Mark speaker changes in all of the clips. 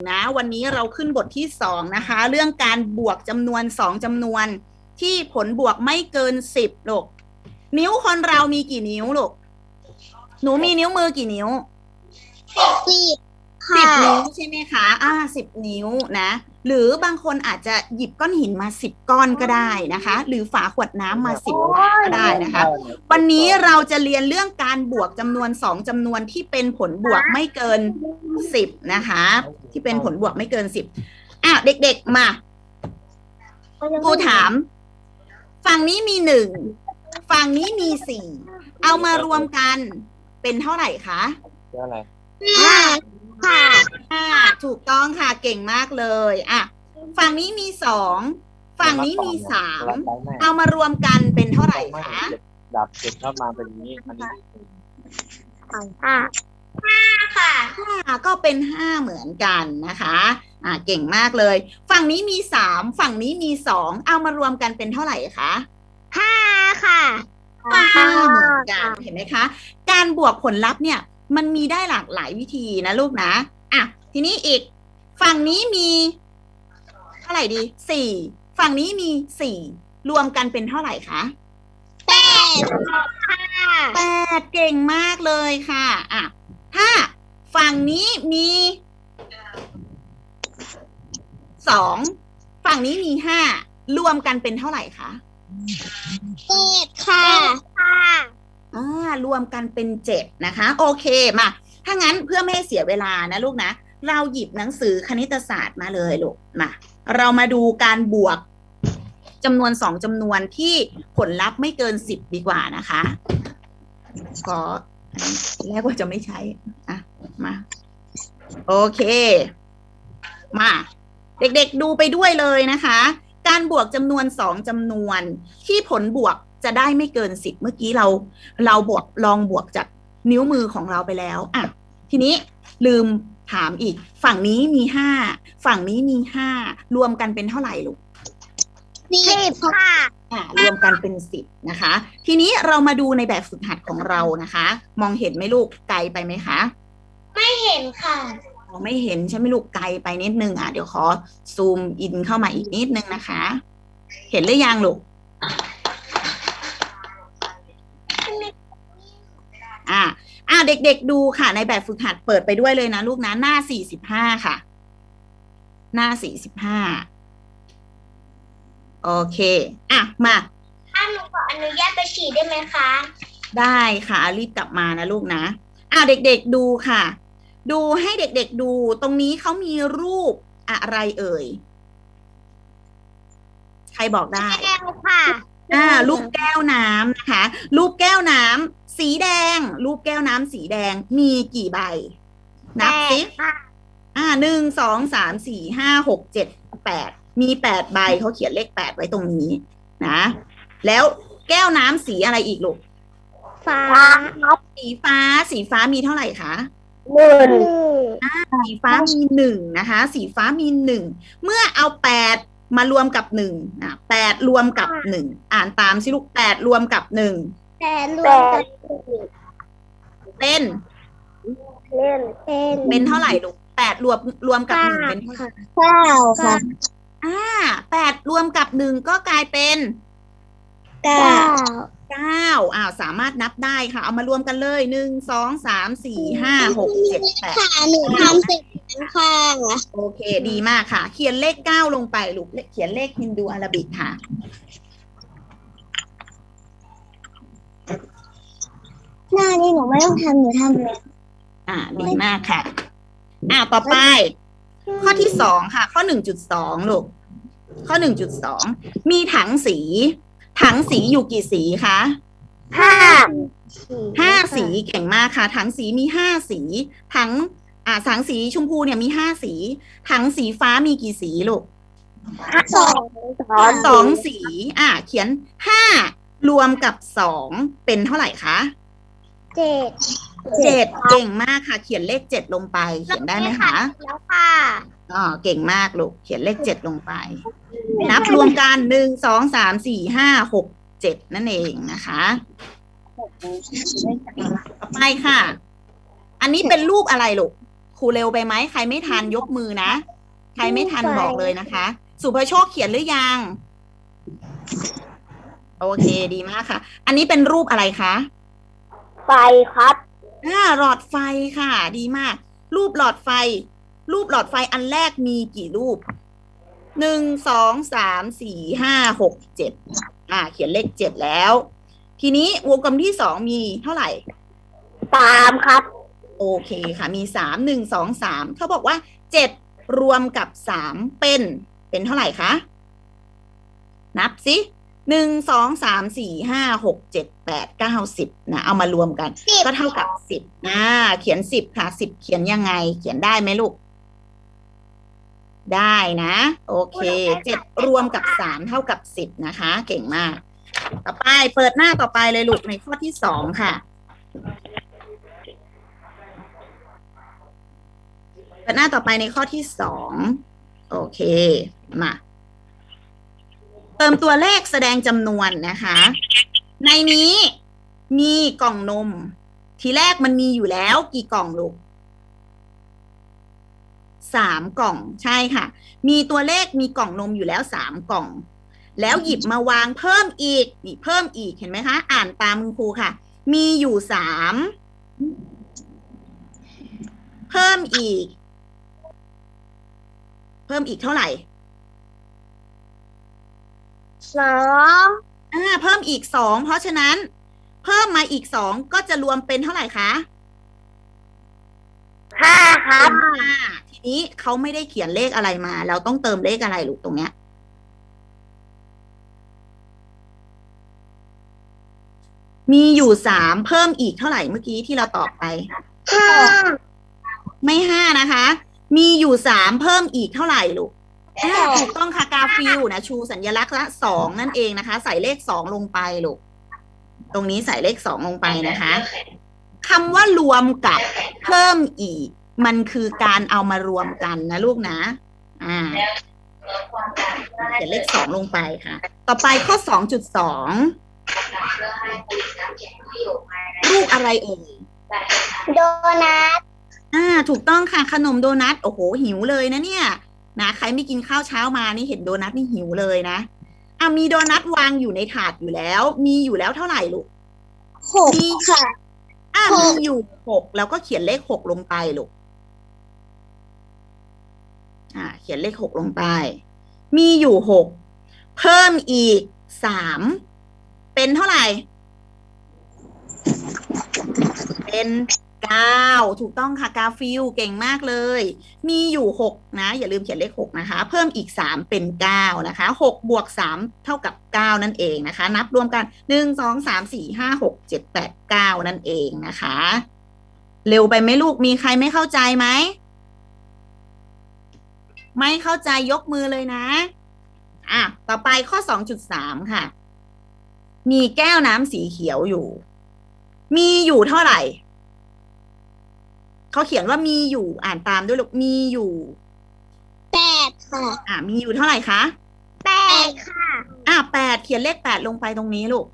Speaker 1: นะวันนี้เราขึ้นบทที่สองนะคะ เรื่องการบวกจำนวนสองจำนวน ที่ผลบวกไม่เกินสิบลูกนิ้วคนเรามีกี่นิ้วลูกหนูมีนิ้วมือกี่นิ้ว
Speaker 2: สิบ
Speaker 1: สิบ
Speaker 2: ค่ะ
Speaker 1: นิ้วใช่ไหมคะ อ่าสิบนิ้วนะ หรือบางคนอาจจะหยิบก้อนหินมาสิบก้อนก็ได้นะคะ หรือฝาขวดน้ำมาสิบฝาก็ได้นะคะ วันนี้เราจะเรียนเรื่องการบวกจำนวนสองจำนวนที่เป็นผลบวกไม่เกินสิบนะคะ ที่เป็นผลบวกไม่เกินสิบอะเด็กๆมาครูถาม ฝั่งนี้มีหนึ่งฝั่งนี้มีสี่เอามารวมกันเป็นเท่าไหร่คะ
Speaker 3: เรื่องอะไร
Speaker 2: ห้า ค่ะ
Speaker 1: ห้าถูกต้องค่ะ เก่งมากเลย อะ ฝั่งนี้มีสอง ฝั่งนี้มีสาม
Speaker 3: รับได้ไหม
Speaker 1: เอามารวมกันเป็นเท่าไหร่คะ
Speaker 3: ดับเก็บเข้ามาเป็นอย่างนี้อันนี้
Speaker 2: ห้าห้าค่ะ
Speaker 1: ห้าก็เป็นห้าเหมือนกันนะคะ อ่า เก่งมากเลย ฝั่งนี้มีสาม ฝั่งนี้มีสอง เอามารวมกันเป็นเท่าไหร่คะ
Speaker 2: ห้าค่ะ
Speaker 1: ห้าเหมือนกัน เห็นไหมคะ การบวกผลลัพธ์เนี่ย มันมีได้หลากหลายวิธีนะลูกนะ อะ ทีนี้อีก ฝั่งนี้มีเท่าไหร่ดีสี่ฝั่งนี้มีสี่รวมกันเป็นเท่าไหร่คะ
Speaker 2: แปดค่ะ
Speaker 1: แปดเก่งมากเลยค่ะ อะ ถ้าฝั่งนี้มีสองฝั่งนี้มีห้ารวมกันเป็นเท่าไหร่คะ
Speaker 2: เจ็ดค่ะค่ะ
Speaker 1: อ่ารวมกันเป็นเจ็ดนะคะ โอเคมา ถ้างั้นเพื่อไม่ให้เสียเวลานะลูกนะ เราหยิบหนังสือคณิตศาสตร์มาเลยลูกมาเรามาดูการบวกจำนวนสองจำนวนที่ผลลัพธ์ไม่เกินสิบดีกว่านะคะขอแรกว่าจะไม่ใช้อะมา โอเค มา เด็กๆดูไปด้วยเลยนะคะ การบวกจำนวนสองจำนวนที่ผลบวก จะได้ไม่เกินสิบเมื่อกี้เรา เราบวกลองบวกจากนิ้วมือของเราไปแล้วอะทีนี้ลืมถามอีก ฝั่งนี้มีห้าฝั่งนี้มีห้ารวมกันเป็นเท่าไหร่ลูก
Speaker 2: สิบค่ะ
Speaker 1: อ่ารวมกันเป็นสิบนะคะ ทีนี้เรามาดูในแบบฝึกหัดของเรานะคะ มองเห็นไหมลูกไกลไปไหมคะ
Speaker 2: ไม่เห็นค่ะ
Speaker 1: มองไม่เห็นใช่ไหมลูกไกลไปนิดนึงอะเดี๋ยวขอซูมอินเข้ามาอีกนิดนึงนะคะ เห็นหรือยังลูก อ่าอ่าเด็กๆดูค่ะ ในแบบฝึกหัดเปิดไปด้วยเลยนะลูกนะ หน้าสี่สิบห้าค่ะ หน้าสี่สิบห้าโอเค อะ มา
Speaker 2: ถ้าหนูขออนุญาตไปฉี่ได้ไหมคะ
Speaker 1: ได้ค่ะรีบกลับมานะลูกนะ อ่าเด็กๆดูค่ะ ดูให้เด็กๆดู ตรงนี้เขามีรูปอะไรเอ่ย ใครบอกได้
Speaker 2: แก้วค่ะ
Speaker 1: อ่า รูปแก้วน้ำนะคะ รูปแก้วน้ำ สีแดง รูปแก้วน้ำสีแดงมีกี่ใบ นับสิ
Speaker 2: ค่ะ
Speaker 1: อ่าหนึ่งสองสามสี่ห้าหกเจ็ดแปดมีแปดใบเขาเขียนเลขแปดไว้ตรงนี้นะ แล้วแก้วน้ำสีอะไรอีกลูก
Speaker 2: ฟ้า
Speaker 1: สีฟ้า สีฟ้ามีเท่าไหร่คะ
Speaker 2: หนึ่ง
Speaker 1: สีฟ้ามีหนึ่งนะคะ สีฟ้ามีหนึ่งเมื่อเอาแปดมารวมกับหนึ่งอะแปดรวมกับหนึ่งอ่านตามสิลูกแปดรวมกับหนึ่ง
Speaker 2: แต่รวมกัน
Speaker 1: เป็น
Speaker 2: เล่นเป็น
Speaker 1: เป็นเท่าไหร่ลูกแปดรวมรวมกับหนึ่งเป็นเท่าไหร่
Speaker 2: เก้าค่ะ
Speaker 1: อ่าแปดรวมกับหนึ่งก็กลายเป็น
Speaker 2: เก้า
Speaker 1: เก้าอ้าวสามารถนับได้ค่ะ เอามารวมกันเลยหนึ่งสองสามสี่ห้าหกเจ็ดแปด
Speaker 2: ค่ะหนูทำเสร็จแล้วค่ะ
Speaker 1: โอเค ดีมากค่ะ เขียนเลขเก้าลงไปลูกเลขเขียนเลขฮินดูอาราบิกค่ะ
Speaker 2: หน้านี่หนูไม่ต้องทำหนูทำเลย
Speaker 1: อ่าดีมากค่ะอ่าต่อไป ข้อที่สองค่ะ ข้อหนึ่งจุดสองลูกข้อหนึ่งจุดสองมีถังสี ถังสีอยู่กี่สีคะ
Speaker 2: ห้า
Speaker 1: ห้าสีเก่งมากค่ะ ถังสีมีห้าสีถังอ่าถังสีชมพูเนี่ยมีห้าสี ถังสีฟ้ามีกี่สีลูก
Speaker 2: สอง
Speaker 1: สองสี อ่า เขียนห้ารวมกับสองเป็นเท่าไหร่คะ
Speaker 2: เจ็ด
Speaker 1: เจ็ดเก่งมากค่ะ เขียนเลขเจ็ดลงไป เขียนได้ไหมคะ
Speaker 2: แล้วค่ะ
Speaker 1: อ๋อเก่งมากลูกเขียนเลขเจ็ดลงไป นับรวมกันหนึ่งสองสามสี่ห้าหกเจ็ดนั่นเองนะคะต่อไปค่ะ อันนี้เป็นรูปอะไรลูกครูเร็วไปไหมใครไม่ทันยกมือนะ ใครไม่ทันบอกเลยนะคะ สุภโชคเขียนหรือยัง โอเคดีมากค่ะ อันนี้เป็นรูปอะไรคะ
Speaker 2: ไฟครับ
Speaker 1: อ่าหลอดไฟค่ะ ดีมาก รูปหลอดไฟ รูปหลอดไฟอันแรกมีกี่รูปหนึ่งสองสามสี่ห้าหกเจ็ดอ่า เขียนเลขเจ็ดแล้ว ทีนี้วงกลมที่สองมีเท่าไหร่
Speaker 2: สามครับ
Speaker 1: โอเคค่ะ มีสามหนึ่งสองสามเขาบอกว่าเจ็ดรวมกับสามเป็น เป็นเท่าไหร่คะ นับสิ หนึ่งสองสามสี่ห้าหกเจ็ดแปดเก้าสิบนะ เอามารวมกัน
Speaker 2: สิบ
Speaker 1: ก็เท่ากับสิบอ่าเขียนสิบค่ะสิบเขียนยังไง เขียนได้ไหมลูก ได้นะ โอเคเจ็ดรวมกับสามเท่ากับสิบนะคะ เก่งมาก ต่อไปเปิดหน้าต่อไปเลยลูกในข้อที่สองค่ะ เปิดหน้าต่อไปในข้อที่สอง โอเค มา เติมตัวเลขแสดงจำนวนนะคะ ในนี้มีกล่องนม ทีแรกมันมีอยู่แล้วกี่กล่องลูกสามกล่องใช่ค่ะ มีตัวเลขมีกล่องนมอยู่แล้วสามกล่อง แล้วหยิบมาวางเพิ่มอีกนี่เพิ่มอีกเห็นไหมคะ อ่านตามคุณครูค่ะ มีอยู่สามเพิ่มอีก เพิ่มอีกเท่าไหร่
Speaker 2: สอง
Speaker 1: อ่าเพิ่มอีกสองเพราะฉะนั้น เพิ่มมาอีกสองก็จะรวมเป็นเท่าไหร่คะ
Speaker 2: ห้าครับ
Speaker 1: เป็นห้าทีนี้เขาไม่ได้เขียนเลขอะไรมา เราต้องเติมเลขอะไรลูกตรงเนี้ยมีอยู่สามเพิ่มอีกเท่าไหร่เมื่อกี้ที่เราตอบไป
Speaker 2: ห้า
Speaker 1: ไม่ห้านะคะ มีอยู่สามเพิ่มอีกเท่าไหร่ลูก อ่าถูกต้องค่ะกาฟิลนะชูสัญลักษณ์ละสองนั่นเองนะคะ ใส่เลขสองลงไปลูกตรงนี้ใส่เลขสองลงไปนะคะคำว่ารวมกับเพิ่มอีก มันคือการเอามารวมกันนะลูกนะ อ่าเขียนเลขสองลงไปค่ะ ต่อไปข้อสองจุดสองรูปอะไรเอ่ย
Speaker 2: โดนัท
Speaker 1: อ่า ถูกต้องค่ะขนมโดนัทโอ้โหหิวเลยนะเนี่ย นะใครไม่กินข้าวเช้ามานี่เห็นโดนัทนี่หิวเลยนะอะมีโดนัทวางอยู่ในถาดอยู่แล้ว มีอยู่แล้วเท่าไหร่ลูก
Speaker 2: หกค่ะ
Speaker 1: อะ
Speaker 2: หก
Speaker 1: มีอยู่หกแล้วก็เขียนเลขหกลงไปลูกอ่าเขียนเลขหกลงไป มีอยู่หกเพิ่มอีกสามเป็นเท่าไหร่ เป็น เก้าถูกต้องค่ะกาฟิลเก่งมากเลย มีอยู่หกนะอย่าลืมเขียนเลขหกนะคะ เพิ่มอีกสามเป็นเก้านะคะหกบวกสามเท่ากับเก้านั่นเองนะคะ นับรวมกันหนึ่งสองสามสี่ห้าหกเจ็ดแปดเก้านั่นเองนะคะ เร็วไปไหมลูกมีใครไม่เข้าใจไหมไม่เข้าใจยกมือเลยนะ อะ ต่อไปข้อสองจุดสามค่ะ มีแก้วน้ำสีเขียวอยู่ มีอยู่เท่าไหร่ เขาเขียนว่ามีอยู่อ่านตามด้วยลูกมีอยู่
Speaker 2: แปดค่ะ
Speaker 1: อ่ามีอยู่เท่าไหร่คะ
Speaker 2: แปดค่ะ
Speaker 1: อ่าแปดเขียนเลขแปดลงไปตรงนี้ลูก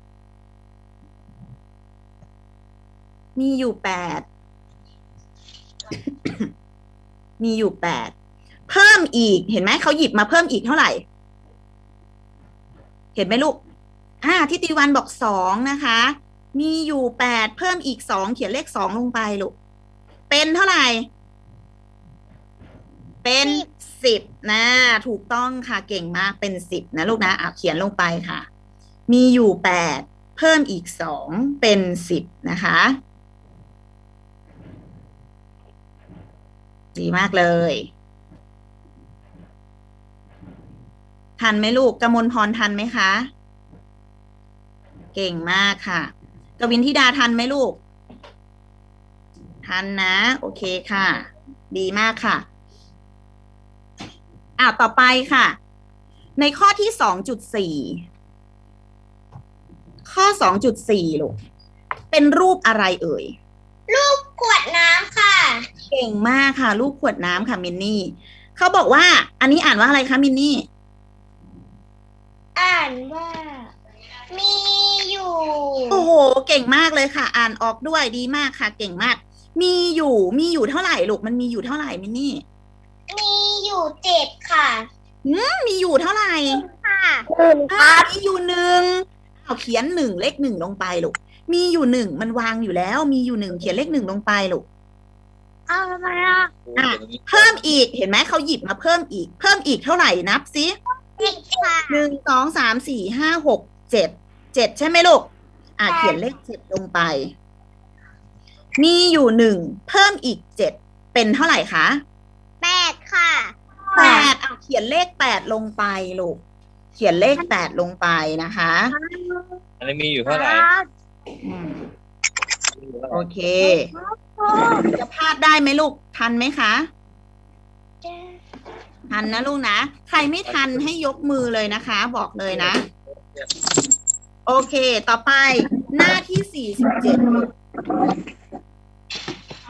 Speaker 1: มีอยู่แปดมีอยู่แปดเพิ่มอีกเห็นไหมเขาหยิบมาเพิ่มอีกเท่าไหร่ เห็นไหมลูก อ่าทิติวันบอกสองนะคะ มีอยู่แปดเพิ่มอีกสองเขียนเลขสองลงไปลูก เป็นเท่าไหร่ เป็นสิบนะถูกต้องค่ะเก่งมากเป็นสิบนะลูกนะเอะเขียนลงไปค่ะ มีอยู่แปดเพิ่มอีกสองเป็นสิบนะคะ ดีมากเลยทันไหมลูกกมลพรทันไหมคะ เก่งมากค่ะ กวินทิดาทันไหมลูก ทันนะ โอเคค่ะ ดีมากค่ะอ่าต่อไปค่ะ ในข้อที่สองจุดสี่ข้อสองจุดสี่ลูกเป็นรูปอะไรเอ่ย
Speaker 2: ขวดน้ำค่ะ
Speaker 1: เก่งมากค่ะ รูปขวดน้ำค่ะมินนี่เขาบอกว่า อันนี้อ่านว่าอะไรคะมินนี่
Speaker 2: อ่านว่า มีอยู่
Speaker 1: โอ้โห เก่งมากเลยค่ะ อ่านออกด้วยดีมากค่ะ เก่งมาก มีอยู่มีอยู่เท่าไหร่ลูกมันมีอยู่เท่าไหร่มินนี่
Speaker 2: มีอยู่เจ็ดค่ะ
Speaker 1: มีอยู่เท่าไหร่
Speaker 2: ค่ะ
Speaker 1: อ่ามีอยู่หนึ่งเอาเขียนหนึ่งเลขหนึ่งลงไปลูกมีอยู่หนึ่งมันวางอยู่แล้ว มีอยู่หนึ่งเขียนเลขหนึ่งลงไปลูก
Speaker 2: เอามาละ
Speaker 1: อะเพิ่มอีกเห็นไหมเขาหยิบมาเพิ่มอีก เพิ่มอีกเท่าไหร่นับสิ
Speaker 2: เจ็ดค่ะ
Speaker 1: หนึ่งสองสามสี่ห้าหกเจ็ดเจ็ดใช่ไหมลูกอะ
Speaker 2: ค่ะ
Speaker 1: เขียนเลขเจ็ดลงไป มีอยู่หนึ่งเพิ่มอีกเจ็ดเป็นเท่าไหร่คะ
Speaker 2: แปดค่ะ
Speaker 1: แปดเอาเขียนเลขแปดลงไปลูกเขียนเลขแปดลงไปนะคะ
Speaker 3: อันนี้มีอยู่เท่าไหร่
Speaker 1: อืม
Speaker 3: มีอยู่เท่าไห
Speaker 1: โอ
Speaker 3: ร่
Speaker 1: เค จะพลาดได้ไหมลูก ทันไหมคะ ทันนะลูกนะ ใครไม่ทันให้ยกมือเลยนะคะ บอกเลยนะ โอเค ต่อไปหน้าที่สี่สิบเจ็ด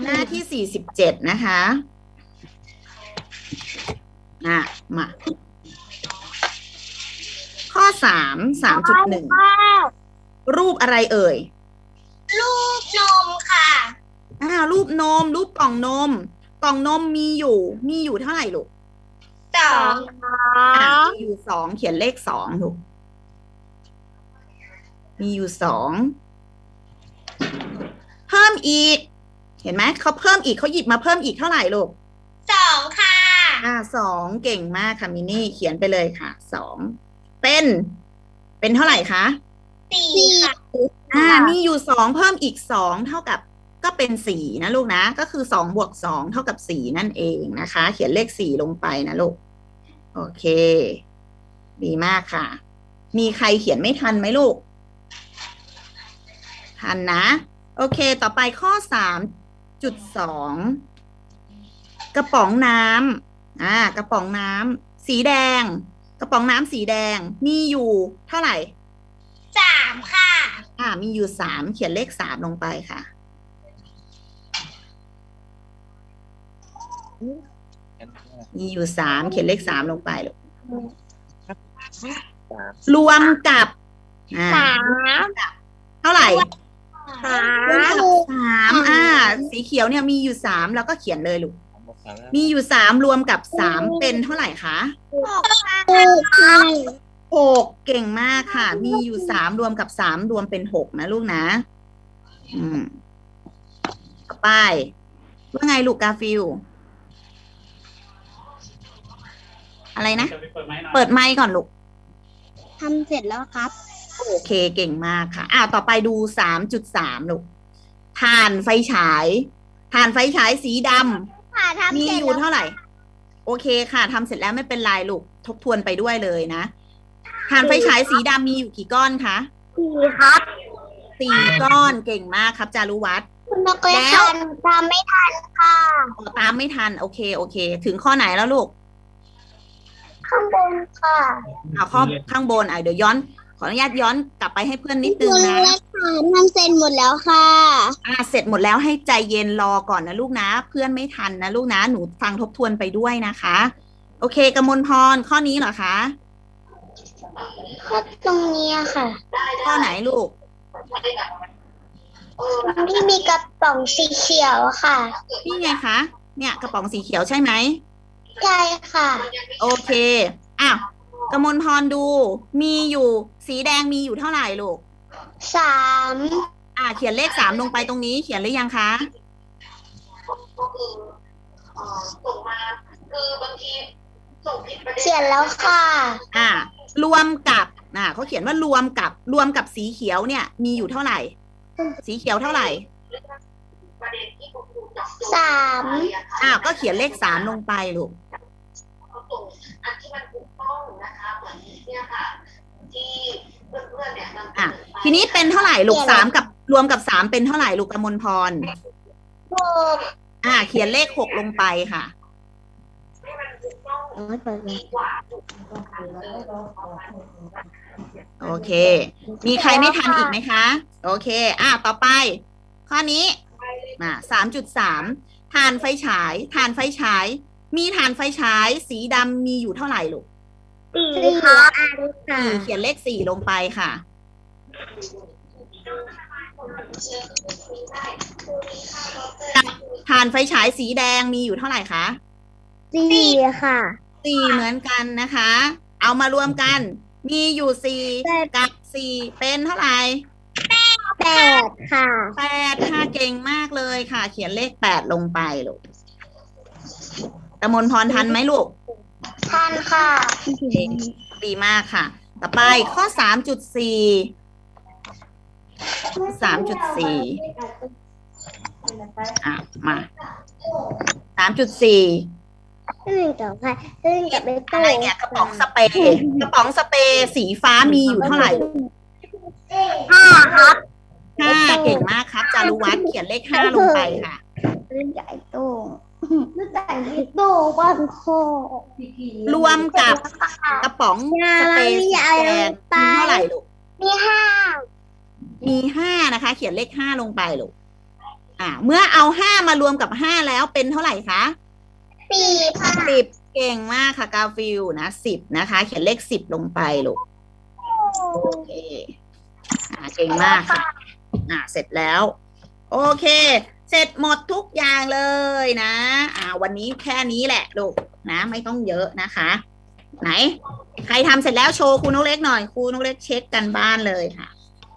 Speaker 1: หน้าที่สี่สิบเจ็ดนะคะอะมาข้อสามสามจุดหนึ่งรูปอะไรเอ่ย
Speaker 2: ลูกนมค่ะ
Speaker 1: อ่ารูปนม รูปกล่องนม กล่องนมมีอยู่ มีอยู่เท่าไหร่ลูก
Speaker 2: สอง
Speaker 1: อะมีอยู่สองเขียนเลขสองลูกมีอยู่สอง เพิ่มอีก เห็นไหมเขาเพิ่มอีกเขาหยิบมาเพิ่มอีกเท่าไหร่ลูก
Speaker 2: สองค่ะ
Speaker 1: อ่าสองเก่งมากค่ะมินี่เขียนไปเลยค่ะสองเป็น เป็นเท่าไหร่คะ
Speaker 2: สี่ค่ะ
Speaker 1: อ่ามีอยู่สองเพิ่มอีกสองเท่ากับก็เป็นสี่นะลูกนะ ก็คือสองบวกสองเท่ากับสี่นั่นเองนะคะ เขียนเลขสี่ลงไปนะลูก โอเค ดีมากค่ะ มีใครเขียนไม่ทันไหมลูก ทันนะ โอเค ต่อไปข้อสาม จุดสองกระป๋องน้ำอ่ากระป๋องน้ำสีแดง กระป๋องน้ำสีแดงมีอยู่เท่าไหร่
Speaker 2: สามค่ะ
Speaker 1: อ่า มีอยู่สามเขียนเลขสามลงไปค่ะมีอยู่สามเขียนเลขสามลงไปลูก
Speaker 3: สาม
Speaker 1: รวมกับอ่า
Speaker 2: สาม
Speaker 1: เท่าไหร่
Speaker 2: สาร
Speaker 1: วม
Speaker 2: ม
Speaker 1: กับสามอ่า สีเขียวเนี่ยมีอยู่สามแล้วก็เขียนเลยลูก
Speaker 3: สามบวกสามแล้ว
Speaker 1: มีอยู่สามรวมกับสามเป็นเท่าไหร่คะ
Speaker 2: หกค่ะ
Speaker 1: หกเก่งมากค่ะ มีอยู่สามรวมกับสามรวมเป็นหกนะลูกนะ อืมต่อไป ว่าไงลูกกาฟิลอะไรนะ เปิดไมค์ก่อนลูก
Speaker 2: ทำเสร็จแล้วครับ
Speaker 1: โอเคเก่งมากค่ะ อ่าต่อไปดูสามจุดสามลูกถ่านไฟฉายถ่านไฟฉายสีดำ
Speaker 2: ค่ะทำ
Speaker 1: มี
Speaker 2: เสร็จ
Speaker 1: อยู่
Speaker 2: แล้ว
Speaker 1: เท่าไหร่ โอเคค่ะทำเสร็จแล้วไม่เป็นไรลูกทบทวนไปด้วยเลยนะถ่านไฟฉายสีดำมีอยู่กี่ก้อนคะ
Speaker 2: สี่ครับ
Speaker 1: สี่ก้อนเก่งมากครับจารุวัฒน์
Speaker 2: คุณนกเล็ก
Speaker 1: แล้ว
Speaker 2: ทันทำไม่ทันค่ะ
Speaker 1: อ๋อตามไม่ทัน โอเคโอเค ถึงข้อไหนแล้วลูก
Speaker 2: ข้างบนค่ะ
Speaker 1: เอาข้อข้างบนอะเดี๋ยวย้อน ขออนุญาตย้อนกลับไปให้เพื่อนนิดนึง
Speaker 2: คุณ
Speaker 1: นะ
Speaker 2: เล็กทันทำเสร็จหมดแล้วค่ะ
Speaker 1: อ่าเสร็จหมดแล้วให้ใจเย็นรอก่อนนะลูกนะ เพื่อนไม่ทันนะลูกนะ หนูฟังทบทวนไปด้วยนะคะ โอเคกมลพรข้อนี้เหรอคะ
Speaker 2: ก็ตรงนี้ค่ะ
Speaker 1: ข้อไหนลูก
Speaker 2: ที่มีกระป๋องสีเขียวค่ะ
Speaker 1: นี่ไงคะ เนี่ยกระป๋องสีเขียวใช่ไหม
Speaker 2: ใช่ค่ะ
Speaker 1: โอเค อ้าว กมลพรดู มีอยู่ สีแดงมีอยู่เท่าไหร่ลูก
Speaker 2: สาม
Speaker 1: อ่า เขียนเลขสามลงไปตรงนี้ เขียนหรือยังคะ
Speaker 2: เขียนแล้วค่ะ
Speaker 1: อ่า รวมกับอ่าเขาเขียนว่ารวมกับ รวมกับสีเขียวเนี่ย มีอยู่เท่าไหร่ สีเขียวเท่าไหร่
Speaker 2: สาม
Speaker 1: อ้าวก็เขียนเลขสามลงไปลูกอ่ะทีนี้เป็นเท่าไหร่ลูกสามกับรวมกับสามเป็นเท่าไหร่ลูกกมลพร
Speaker 2: หก
Speaker 1: อ่า เขียนเลขหกลงไปค่ะโอเค มีใครไม่ทันอีกไหมคะ โอเค อะ ต่อไป ข้อนี้มาสามจุดสามถ่านไฟฉายถ่านไฟฉาย มีถ่านไฟฉาย สีดำมีอยู่เท่าไหร่ลูก
Speaker 2: สี่ค่ะ
Speaker 1: สี่เขียนเลขสี่ลงไปค่ะผ่านไฟฉายสีแดงมีอยู่เท่าไหร่คะ
Speaker 2: สี่ค่ะ
Speaker 1: สี่เหมือนกันนะคะ เอามารวมกัน มีอยู่สี่
Speaker 2: แปด
Speaker 1: กับสี่เป็นเท่าไหร่
Speaker 2: แปดค่ะ
Speaker 1: แปดค่ะเก่งมากเลยค่ะ เขียนเลขแปดลงไปลูกตะมนพรทันไหมลูก
Speaker 2: ทันค่ะ
Speaker 1: ดีมากค่ะ ต่อไปข้อสามจุดสี่สามจุดสี่อะ มาสามจุดสี่
Speaker 2: หนึ่งต่อไปหนึ่งกับเบโต้
Speaker 1: อะไรเนี่ยกระป๋องสเปรย์กระป๋องสเปรย์สีฟ้ามีอยู่เท่าไหร่ลูก
Speaker 2: ห้าครับ
Speaker 1: ห้าเก่งมากครับ จารุวัฒน์เขียนเลขห้าลงไปค่ะ
Speaker 2: เรื่องใหญ่โตเรื่องใหญ่โตบ้านโค
Speaker 1: รวมกับกระป๋องสเปรย์สีแดงมีเท่าไหร่ลูก
Speaker 2: มีห้า
Speaker 1: มีห้านะคะ เขียนเลขห้าลงไปลูก อ่า เมื่อเอาห้ามารวมกับห้าแล้วเป็นเท่าไหร่คะ
Speaker 2: สี่ค่ะ
Speaker 1: สิบเก่งมากค่ะกาฟิลนะสิบนะคะ เขียนเลขสิบลงไปลูก โอเค อ่า เก่งมากค่ะ อ่า เสร็จแล้ว โอเค เสร็จหมดทุกอย่างเลยนะ อ่า วันนี้แค่นี้แหละลูกนะ ไม่ต้องเยอะนะคะ ไหน ใครทำเสร็จแล้วโชว์ครูนกเล็กหน่อยครูนกเล็กเช็คกันบ้านเลยค่ะ